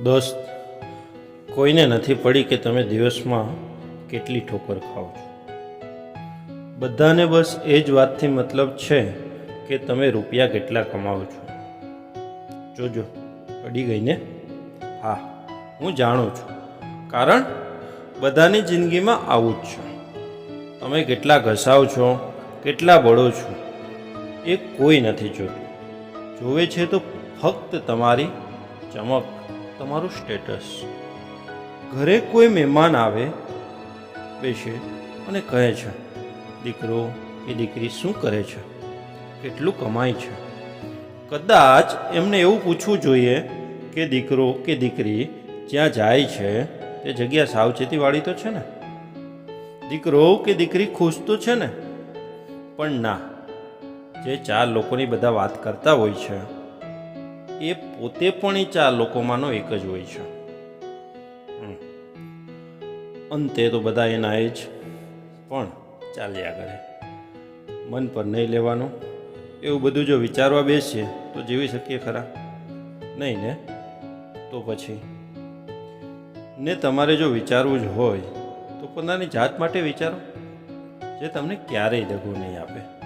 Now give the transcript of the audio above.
દોસ્ત, કોઈને નથી પડી કે તમે દિવસમાં કેટલી ઠોકર ખાઓ છો. બધાને બસ એ જ વાતથી મતલબ છે કે તમે રૂપિયા કેટલા કમાવો છો. જોજો, પડી ગઈ ને? હા, હું જાણું છું. કારણ, બધાની જિંદગીમાં આવું જ છે. તમે કેટલા ઘસાવ છો, કેટલા બળો છો, એ કોઈ નથી જોતું. જોવે છે તો ફક્ત તમારી ચમક. તમારું સ્ટેટસ. ઘરે કોઈ મહેમાન આવે, બેસે અને કહે છે, દીકરો કે દીકરી શું કરે છે? કેટલું કમાય છે? કદાચ એમને એવું પૂછવું જોઈએ કે, દીકરો, કે દીકરી, જ્યાં જાય છે, તે જગ્યા સાવચેતીવાળી તો છે ને? દીકરો, કે દીકરી ખુશ તો છે ને? પણ ના, જે ચાર લોકોની બધા વાત કરતા હોય છે એ પોતે પણ એ ચાર લોકોમાંનો એક જ હોય છે. અંતે તો બધા એના એ જ પણ ચાલ્યા કરે. મન પર નહીં લેવાનું. એવું બધું જો વિચારવા બેસીએ તો જીવી શકીએ ખરા. નહીં ને? તો પછી? ને તમારે જો વિચારવું જ હોય તો પોતાની જાત માટે વિચારો. જે તમને ક્યારેય દગો નહીં આપે.